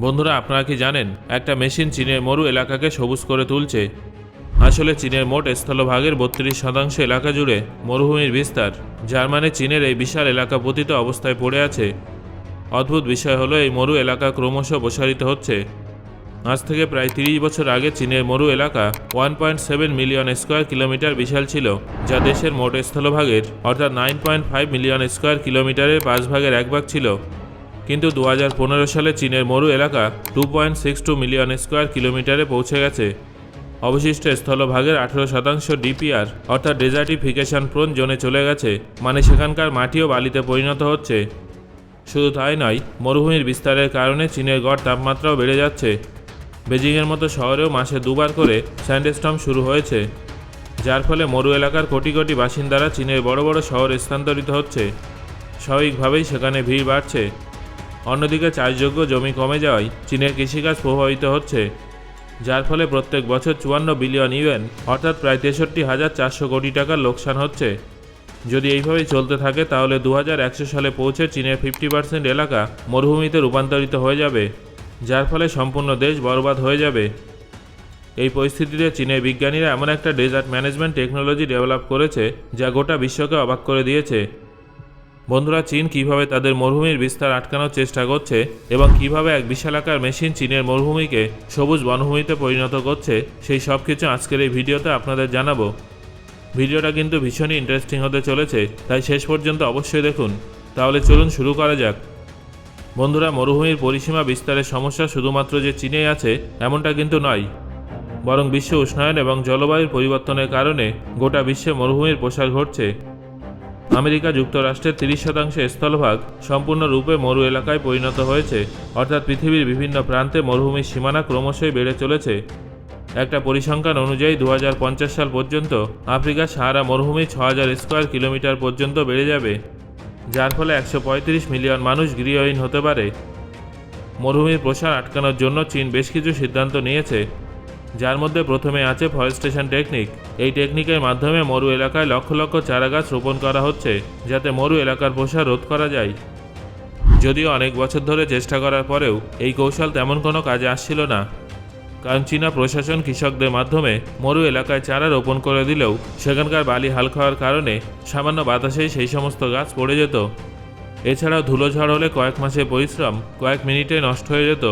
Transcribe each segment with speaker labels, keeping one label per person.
Speaker 1: বন্ধুরা, আপনারা কি জানেন, একটা মেশিন চীনের মরু এলাকাকে সবুজ করে তুলছে। আসলে চীনের মোট স্থলভাগের বত্রিশ শতাংশ এলাকা জুড়ে মরুভূমির বিস্তার। যার মানে চীনের এই বিশাল এলাকা পতিত অবস্থায় পড়ে আছে। অদ্ভুত বিষয় হলো, এই মরু এলাকা ক্রমশ প্রসারিত হচ্ছে। আজ থেকে প্রায় তিরিশ বছর আগে চীনের মরু এলাকা one point seven million square kilometre বিশাল ছিল, যা দেশের মোট স্থলভাগের, অর্থাৎ nine point five million square কিলোমিটারের পাঁচ ভাগের এক ভাগ ছিল। কিন্তু দু হাজার পনেরো সালে চীনের মরু এলাকা two point six two million square কিলোমিটারে পৌঁছে গেছে। অবশিষ্ট স্থলভাগের আঠেরো শতাংশ ডিপিআর, অর্থাৎ ডেজার্টিফিকেশন প্রোন জোনে চলে গেছে মানে সেখানকার মাটিও বালিতে পরিণত হচ্ছে। শুধু তাই নয়, মরুভূমির বিস্তারের কারণে চীনের গড় তাপমাত্রাও বেড়ে যাচ্ছে। বেজিংয়ের মতো শহরেও মাসে দুবার করে স্যান্ডস্টর্ম শুরু হয়েছে, যার ফলে মরু এলাকার কোটি কোটি বাসিন্দারা চীনের বড় বড় শহরে স্থানান্তরিত হচ্ছে। স্বাভাবিকভাবেই সেখানে ভিড় বাড়ছে। অন্যদিকে চাষযোগ্য জমি কমে যাওয়ায় চীনের কৃষিকাজ প্রভাবিত হচ্ছে, যার ফলে প্রত্যেক বছর চুয়ান্ন বিলিয়ন ইউএন অর্থাৎ প্রায় তেষট্টি হাজার চারশো কোটি টাকার লোকসান হচ্ছে। যদি এইভাবেই চলতে থাকে, তাহলে দু হাজার একশো সালে পৌঁছে চীনের ফিফটি পার্সেন্ট এলাকা মরুভূমিতে রূপান্তরিত হয়ে যাবে, যার ফলে সম্পূর্ণ দেশ বরবাদ হয়ে যাবে। এই পরিস্থিতিতে চীনের বিজ্ঞানীরা এমন একটা ডেজার্ট ম্যানেজমেন্ট টেকনোলজি ডেভেলপ করেছে, যা গোটা বিশ্বকে অবাক করে দিয়েছে। বন্ধুরা, চীন কীভাবে তাদের মরুভূমির বিস্তার আটকানোর চেষ্টা করছে এবং কীভাবে এক বিশালাকার মেশিন চীনের মরুভূমিকে সবুজ বনভূমিতে পরিণত করছে, সেই সব কিছু আজকের এই ভিডিওতে আপনাদের জানাব। ভিডিওটা কিন্তু ভীষণই ইন্টারেস্টিং হতে চলেছে, তাই শেষ পর্যন্ত অবশ্যই দেখুন। তাহলে চলুন শুরু করা যাক। বন্ধুরা, মরুভূমির পরিসীমা বিস্তারের সমস্যা শুধুমাত্র যে চীনেই আছে, এমনটা কিন্তু নয়। বরং বিশ্ব উষ্ণায়ন এবং জলবায়ুর পরিবর্তনের কারণে গোটা বিশ্বে মরুভূমির প্রসার ঘটছে। আমেরিকা যুক্তরাষ্ট্রের তিরিশ শতাংশ স্থলভাগ সম্পূর্ণরূপে মরু এলাকায় পরিণত হয়েছে। অর্থাৎ পৃথিবীর বিভিন্ন প্রান্তে মরুভূমির সীমানা ক্রমশই বেড়ে চলেছে। একটা পরিসংখ্যান অনুযায়ী দু হাজার পঞ্চাশ সাল পর্যন্ত আফ্রিকার সাহারা মরুভূমি ছ হাজার স্কোয়ার কিলোমিটার পর্যন্ত বেড়ে যাবে, যার ফলে একশো পঁয়ত্রিশ মিলিয়ন মানুষ গৃহহীন হতে পারে। মরুভূমির প্রসার আটকানোর জন্য চীন বেশ কিছু সিদ্ধান্ত নিয়েছে। যার মধ্যে প্রথমে আছে ফরেস্টেশন টেকনিক। এই টেকনিকের মাধ্যমে মরু এলাকায় লক্ষ লক্ষ চারাগাছ রোপণ করা হচ্ছে, যাতে মরু এলাকার প্রসার রোধ করা যায়। যদিও অনেক বছর ধরে চেষ্টা করার পরেও এই কৌশল তেমন কোনো কাজে আসছিল না। কারণ চীনা প্রশাসন কৃষকদের মাধ্যমে মরু এলাকায় চারা রোপণ করে দিলেও সেখানকার বালি হাল খাওয়ার কারণে সামান্য বাতাসেই সেই সমস্ত গাছ পড়ে যেত। এছাড়াও ধুলোঝড় হলে কয়েক মাসের পরিশ্রম, কয়েক মিনিটে নষ্ট হয়ে যেত।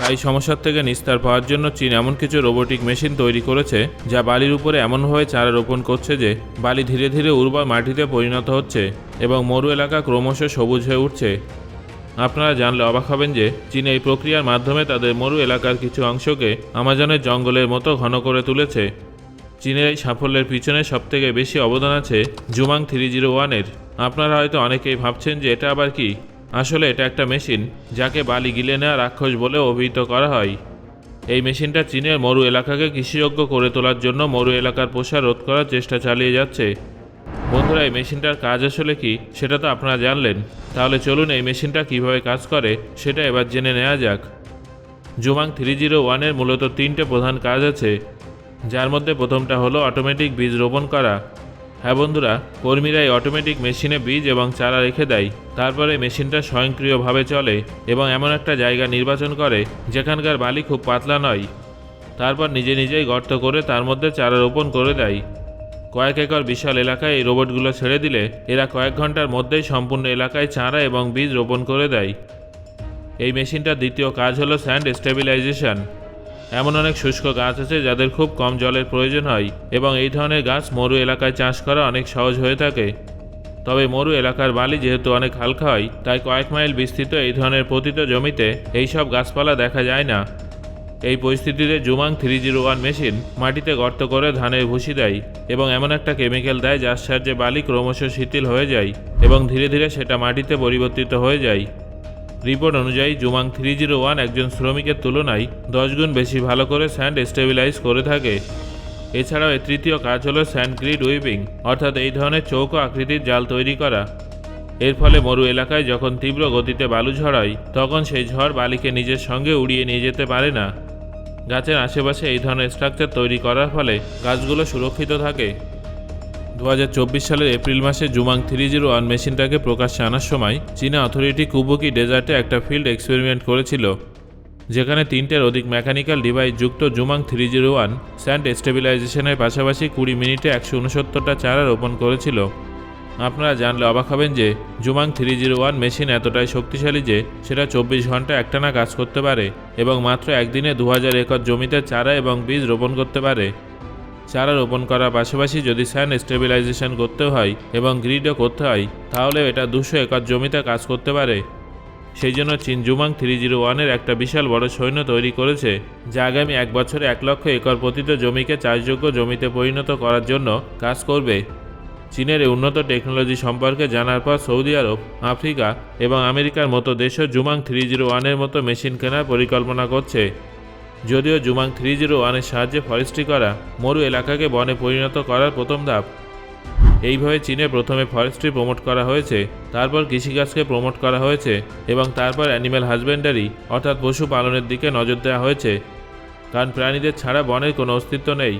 Speaker 1: তাই সমস্যার থেকে নিস্তার পাওয়ার জন্য চীন এমন কিছু রোবোটিক মেশিন তৈরি করেছে যা বালির উপরে এমনভাবে চারা রোপণ করছে যে বালি ধীরে ধীরে উর্বর মাটিতে পরিণত হচ্ছে এবং মরু এলাকা ক্রমশ সবুজ হয়ে উঠছে। আপনারা জানলে অবাক হবেন যে চীন এই প্রক্রিয়ার মাধ্যমে তাদের মরু এলাকার কিছু অংশকে আমাজনের জঙ্গলের মতো ঘন করে তুলেছে। চীনের এই সাফল্যের পিছনে সবথেকে বেশি অবদান আছে জুমাং থ্রি জিরো ওয়ানের। আপনারা হয়তো অনেকেই ভাবছেন যে এটা আবার কি? আসলে এটা একটা মেশিন যাকে বালি গিলে নেওয়া রাক্ষস বলে অভিহিত করা হয়। এই মেশিনটা চীনের মরু এলাকাকে কৃষিযোগ্য করে তোলার জন্য মরু এলাকার প্রসার রোধ করার চেষ্টা চালিয়ে যাচ্ছে। বন্ধুরা, এই মেশিনটার কাজ আসলে কি? সেটা তো আপনারা জানলেন। তাহলে চলুন এই মেশিনটা কীভাবে কাজ করে, সেটা এবার জেনে নেওয়া যাক। জুমাং থ্রি জিরো ওয়ানের মূলত তিনটে প্রধান কাজ আছে, যার মধ্যে প্রথমটা হলো অটোমেটিক বীজ রোপণ করা। হ্যাঁ বন্ধুরা কর্মীরা এই অটোমেটিক মেশিনে বীজ এবং চারা রেখে দেয়। তারপরে মেশিনটা স্বয়ংক্রিয়ভাবে চলে এবং এমন একটা জায়গা নির্বাচন করে যেখানকার বালি খুব পাতলা নয়। তারপর নিজে নিজেই গর্ত করে তার মধ্যে চারা রোপণ করে দেয়। কয়েক একর বিশাল এলাকায় এই রোবটগুলো ছেড়ে দিলে এরা কয়েক ঘণ্টার মধ্যেই সম্পূর্ণ এলাকায় চারা এবং বীজ রোপণ করে দেয়। এই মেশিনটার দ্বিতীয় কাজ হলো স্যান্ড স্টেবিলাইজেশন এমন অনেক শুষ্ক গাছ আছে যাদের খুব কম জলের প্রয়োজন হয় এবং এই ধরনের গাছ মরু এলাকায় চাষ করা অনেক সহজ হয়ে থাকে। তবে মরু এলাকার বালি যেহেতু অনেক হালকা হয়, তাই কয়েক মাইল বিস্তৃত এই ধরনের পতিত জমিতে এই সব গাছপালা দেখা যায় না। এই পরিস্থিতিতে জুমাং থ্রি জিরো ওয়ান মেশিন মাটিতে গর্ত করে ধানের ভুসি দেয় এবং এমন একটা কেমিক্যাল দেয় যার সাহায্যে বালি ক্রমশ শিথিল হয়ে যায় এবং ধীরে ধীরে সেটা মাটিতে পরিবর্তিত হয়ে যায়। রিপোর্ট অনুযায়ী জুমাং থ্রি জিরো ওয়ান একজন শ্রমিকের তুলনায় দশ গুণ বেশি ভালো করে স্যান্ড স্টেবিলাইজ করে থাকে। এছাড়াও এর তৃতীয় কাজ হলো স্যান্ড গ্রিড উইপিং অর্থাৎ এই ধরনের চৌকো আকৃতির জাল তৈরি করা। এর ফলে মরু এলাকায় যখন তীব্র গতিতে বালু ঝড়ায় তখন সেই ঝড় বালিকে নিজের সঙ্গে উড়িয়ে নিয়ে যেতে পারে না। গাছের আশেপাশে এই ধরনের স্ট্রাকচার তৈরি করার ফলে গাছগুলো সুরক্ষিত থাকে। দু হাজার চব্বিশ সালের এপ্রিল মাসে জুমাং থ্রি জিরো ওয়ান মেশিনটাকে প্রকাশ্যে আনার সময় চীনা অথরিটি কুবুকি ডেজার্টে একটা ফিল্ড এক্সপেরিমেন্ট করেছিল, যেখানে তিনটের অধিক মেকানিক্যাল ডিভাইস যুক্ত জুমাং থ্রি জিরো ওয়ান স্যান্ড স্টেবিলাইজেশনের পাশাপাশি কুড়ি মিনিটে একশো উনসত্তরটা চারা রোপণ করেছিল। আপনারা জানলে অবাক হবেন যে জুমাং থ্রি জিরো ওয়ান মেশিন এতটাই শক্তিশালী যে সেটা চব্বিশ ঘণ্টা একটানা কাজ করতে পারে এবং মাত্র একদিনে দু হাজার একর জমিতে চারা এবং বীজ রোপণ করতে পারে। চারা রোপণ করার পাশাপাশি যদি স্যান্ড স্টেবিলাইজেশন করতে হয় এবং গ্রিডও করতে হয়, তাহলে এটা দুশো একর জমিতে কাজ করতে পারে। সেই জন্য চীন জুমাং থ্রি জিরো ওয়ানের একটা বিশাল বড় সৈন্য তৈরি করেছে, যা আগামী এক বছরে এক লক্ষ একর পতিত জমিকে চাষযোগ্য জমিতে পরিণত করার জন্য কাজ করবে। চীনের এই উন্নত টেকনোলজি সম্পর্কে জানার পর সৌদি আরব, আফ্রিকা এবং আমেরিকার মতো দেশও জুমাং থ্রি জিরো ওয়ানের মতো মেশিন কেনার পরিকল্পনা করছে। যদিও জুমাং থ্রি জিরো ওয়ানের সাহায্যে ফরেস্ট্রি করা মরু এলাকাকে বনে পরিণত করার প্রথম ধাপ। এইভাবে চীনে প্রথমে ফরেস্ট্রি প্রমোট করা হয়েছে, তারপর কৃষিকাজকে প্রমোট করা হয়েছে এবং তারপর অ্যানিম্যাল হাজবেন্ডারি, অর্থাৎ পশু পালনের দিকে নজর দেওয়া হয়েছে। কারণ প্রাণীদের ছাড়া বনের কোনো অস্তিত্ব নেই।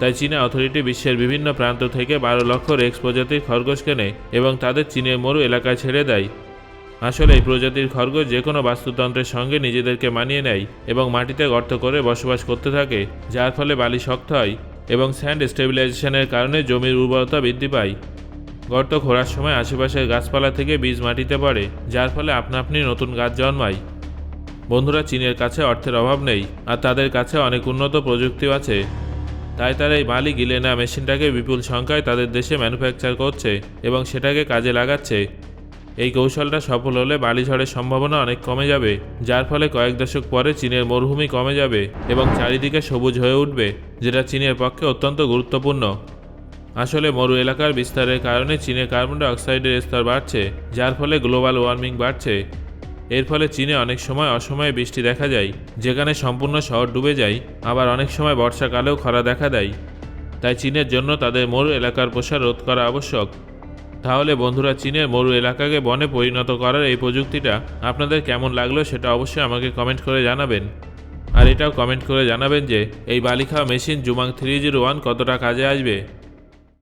Speaker 1: তাই চীনা অথরিটি বিশ্বের বিভিন্ন প্রান্ত থেকে বারো লক্ষ রেক্স প্রজাতির খরগোশ কেনে এবং তাদের চীনের মরু এলাকায় ছেড়ে দেয়। আসলে এই প্রজাতির খরগোশ যে কোনো বাস্তুতন্ত্রের সঙ্গে নিজেদেরকে মানিয়ে নেয় এবং মাটিতে গর্ত করে বসবাস করতে থাকে, যার ফলে বালি শক্ত হয় এবং স্যান্ড স্টেবিলাইজেশনের কারণে জমির উর্বরতা বৃদ্ধি পায়। গর্ত খোঁড়ার সময় আশেপাশের গাছপালা থেকে বীজ মাটিতে পড়ে, যার ফলে আপনা আপনি নতুন গাছ জন্মায়। বন্ধুরা, চীনের কাছে অর্থের অভাব নেই, আর তাদের কাছে অনেক উন্নত প্রযুক্তিও আছে। তাই তারা এই বালি গিলে নেওয়া মেশিনটাকে বিপুল সংখ্যায় তাদের দেশে ম্যানুফ্যাকচার করছে এবং সেটাকে কাজে লাগাচ্ছে। এই কৌশলটা সফল হলে বালি ঝড়ের সম্ভাবনা অনেক কমে যাবে, যার ফলে কয়েক দশক পরে চীনের মরুভূমি কমে যাবে এবং চারিদিকে সবুজ হয়ে উঠবে, যেটা চীনের পক্ষে অত্যন্ত গুরুত্বপূর্ণ। আসলে মরু এলাকার বিস্তারের কারণে চীনে কার্বন ডাই অক্সাইডের স্তর বাড়ছে, যার ফলে গ্লোবাল ওয়ার্মিং বাড়ছে। এর ফলে চীনে অনেক সময় অসময়ে বৃষ্টি দেখা যায়, যেখানে সম্পূর্ণ শহর ডুবে যায়, আবার অনেক সময় বর্ষাকালেও খরা দেখা দেয়। তাই চীনের জন্য তাদের মরু এলাকার প্রসার রোধ করা আবশ্যক। তাহলে বন্ধুরা চীনের মরু এলাকাকে বনে পরিণত করার এই প্রযুক্তিটা আপনাদের কেমন লাগল সেটা অবশ্যই আমাকে কমেন্ট করে জানাবেন। আর এটাও কমেন্ট করে জানাবেন যে এই বালিখা মেশিন জুমাং থ্রি জিরো ওয়ান কতটা কাজে আসবে।